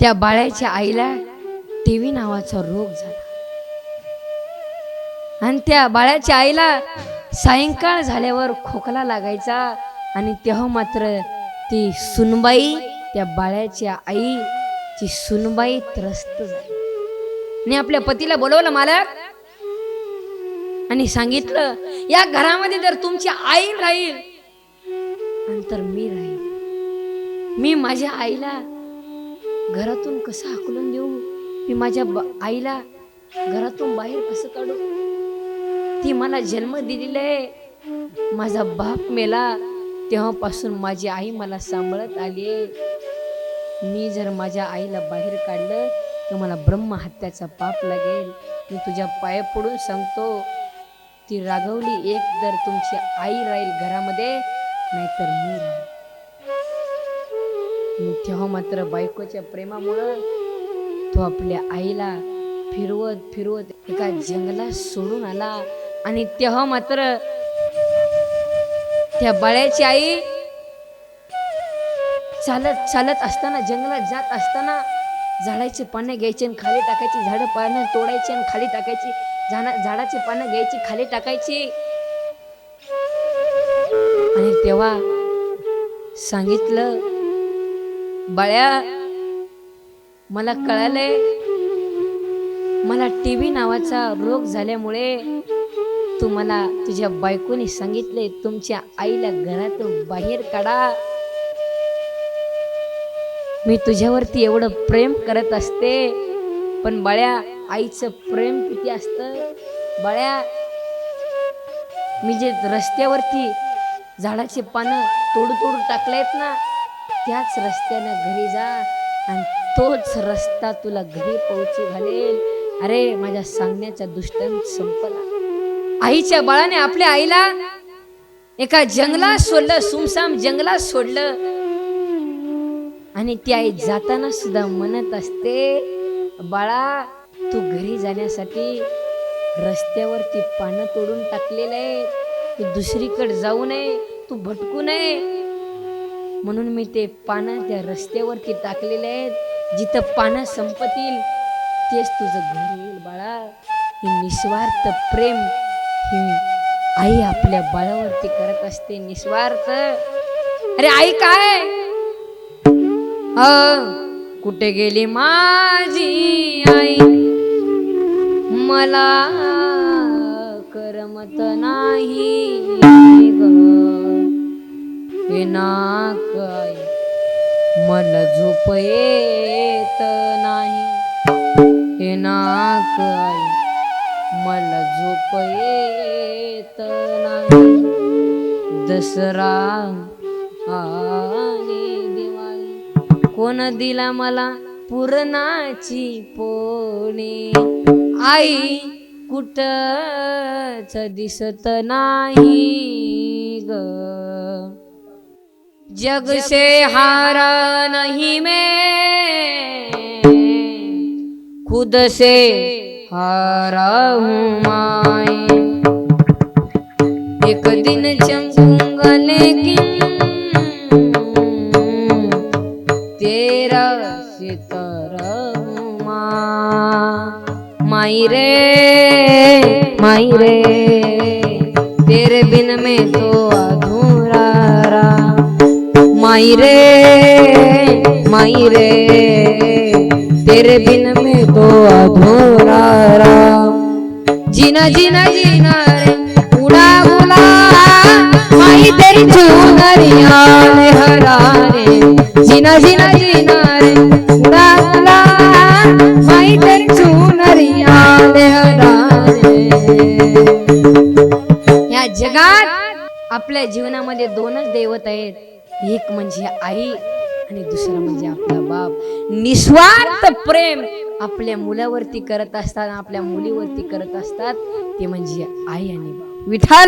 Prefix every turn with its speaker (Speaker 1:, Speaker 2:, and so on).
Speaker 1: त्या बाळ्याच्या आईला टीव्ही नावाचा रोग झाला. आणि त्या बाळाच्या आईला सायंकाळ झाल्यावर खोकला लागायचा आणि तेव्हा मात्र ती सुनबाई त्या बाळ्याच्या आईची सुनबाई त्रस्त झाली. आणि आपल्या पतीला बोलवलं मालक आणि सांगितलं या घरामध्ये जर तुमची आई राहील नंतर मी राहील. मी माझ्या आईला घरातून कसं हाकलून देऊ? मी माझ्या ब- आईला घरातून बाहेर कसं काढू? ती मला जन्म दिलेला आहे. माझा बाप मेला. तेव्हापासून माझी आई मला सांभाळत आली आहे. मी जर माझ्या आईला बाहेर काढलं तर मला ब्रह्महत्याचा पाप लागेल. मी तुझ्या पाया पडून सांगतो ती रागवली एक तर तुमची आई राहील घरामध्ये नाहीतर मी राहील. तेव्हा मात्र बायकोच्या प्रेमामुळं तो आपल्या आईला फिरवत फिरवत एका जंगलात सोडून आला. आणि तेव्हा मात्र त्या बाळ्याची आई चालत चालत असताना जंगलात जात असताना झाडाचे पानं घ्यायचे आणि खाली टाकायची. झाडं पानं तोडायची आणि खाली टाकायची. झाडा झाडाची पानं घ्यायची खाली टाकायची. आणि तेव्हा सांगितलं बाळ्या मला कळालंय मला टी व्ही नावाचा रोग झाल्यामुळे तू मला तुझ्या बायकोने सांगितले तुमच्या आईला घरातून बाहेर काढा. मी तुझ्यावरती एवढं प्रेम करत असते पण बाळ्या आईचं प्रेम किती असतं? बाळ्या मी जे रस्त्यावरती झाडाचे पानं तोडू तोडू टाकलेत ना त्याच रस्त्यानं घरी जा आणि तोच रस्ता तुला घरी पोहोचू घालेल. अरे माझ्या सांगण्याचा दुष्टांत संपला. आईच्या बाळाने आपल्या आईला एका जंगलात सोडलं सुमसाम जंगलात सोडलं. आणि ती आई जाताना सुद्धा म्हणत असते बाळा तू घरी जाण्यासाठी रस्त्यावरती पानं तोडून टाकलेलं आहे तू दुसरीकडे जाऊ नये तू भटकू नये. म्हणून मी ते पानं त्या रस्त्यावरती टाकलेले आहेत. जिथं पानं संपतील तेच तुझं घर येईल बाळा. हे निस्वार्थ प्रेम ही आई आपल्या बाळावरती करत असते निस्वार्थ. अरे आई काय? कुठे गेली माझी आई? मला ना नाक मल मला झोप येत नाही. हे नाक मल मला झोप येत नाही. दसरा आणि दिवाळी. कोण दिला मला पुरणाची पोणी आई कुठच दिसत नाही ग. जग से हारा नहीं मैं खुद से हारा हूँ मैं। एक दिन चंगूँगा लेकिन तेरा सितारा हूँ माँ। माई रे माई रे तेरे बिन में तो रहा माई रे माई रे तेरे बिन में तो अधूरा राम। जीना जीना जीना रे उड़ा बुला। माई तेरी चुनरिया ने हरा रे। जीना जीना जीना रे उड़ा बुला। माई तेरी चुनरिया ने हरा रे। या जगात आपल्या जीवनामध्ये दोनच दैवत आहेत. एक म्हणजे आई आणि दुसरं म्हणजे आपला बाप. निस्वार्थ प्रेम आपल्या मुलावरती करत असतात आपल्या मुलीवरती करत असतात ते म्हणजे आई आणि बाप. विठाल